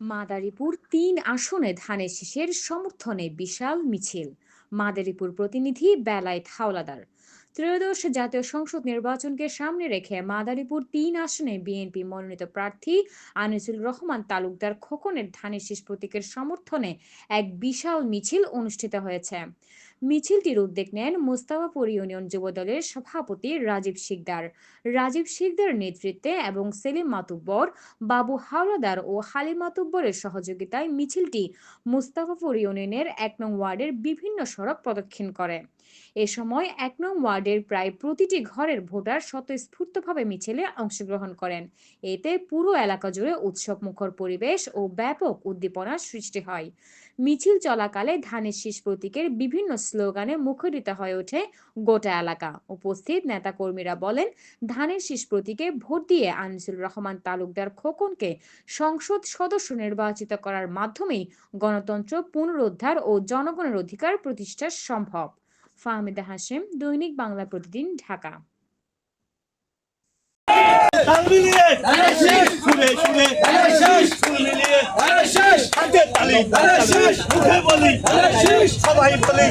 মাদারীপুর তিন আসনে ধানের শীষের সমর্থনে বিশাল মিছিল। মাদারীপুর প্রতিনিধি বেলায়েত হাওলাদার। ত্রয়োদশ জাতীয় সংসদ নির্বাচনকে সামনে রেখে মাদারীপুর তিন আসনে বিএনপি মনোনীত প্রার্থী আনিসুল রহমান তালুকদার খোকনের ধানের শীষ প্রতীকের সমর্থনে এক বিশাল মিছিল অনুষ্ঠিত হয়েছে। মিছিলটির উদ্যোগ নেন মোস্তাফাপুর ইউনিয়ন যুবদলের সভাপতি রাজীব শিকদার। রাজীব শিকদার নেতৃত্বে এবং সেলিম মাতুব্বর, বাবু হাওলাদার ও হালিম মাতুব্বরের সহযোগিতায় মিছিলটি মুস্তাফাপুর ইউনিয়নের এক নং ওয়ার্ডের বিভিন্ন সড়ক প্রদক্ষিণ করে। এ সময় এক নং ওয়ার্ডের প্রায় প্রতিটি ঘরের ভোটার স্বতঃস্ফূর্তভাবে মিছিলে অংশগ্রহণ করেন। এতে পুরো এলাকা জুড়ে উৎসব মুখর পরিবেশ ও ব্যাপক উদ্দীপনার সৃষ্টি হয়। মিছিল চলাকালে ধানের শীষ প্রতীকের বিভিন্ন স্লোগানে মুখরিত হয়ে ওঠে গোটা এলাকা। উপস্থিত নেতাকর্মীরা বলেন ধানের শীষ প্রতীকে ভোট দিয়ে আনিসুল রহমান তালুকদার খোকনকে সংসদ সদস্য নির্বাচিত করার মাধ্যমেই গণতন্ত্র পুনরুদ্ধার ও জনগণের অধিকার প্রতিষ্ঠা সম্ভব। ফাহমিদা হাশেম দৈনিক বাংলা প্রতিদিন ঢাকা। শুনে শুনে। বলি। সবাই বলি।